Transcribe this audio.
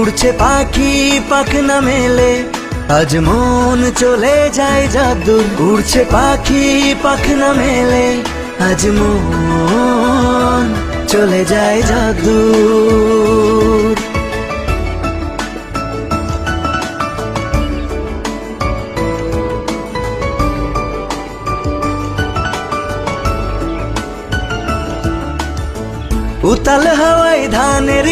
উড়ছে পাখি পাখনা মেলে। আজ মন চলে যায় জাদু। উড়ছে পাখি পাখনা মেলে। আজ মন চলে যায় জাদু। উতাল হওয়ায় ধানের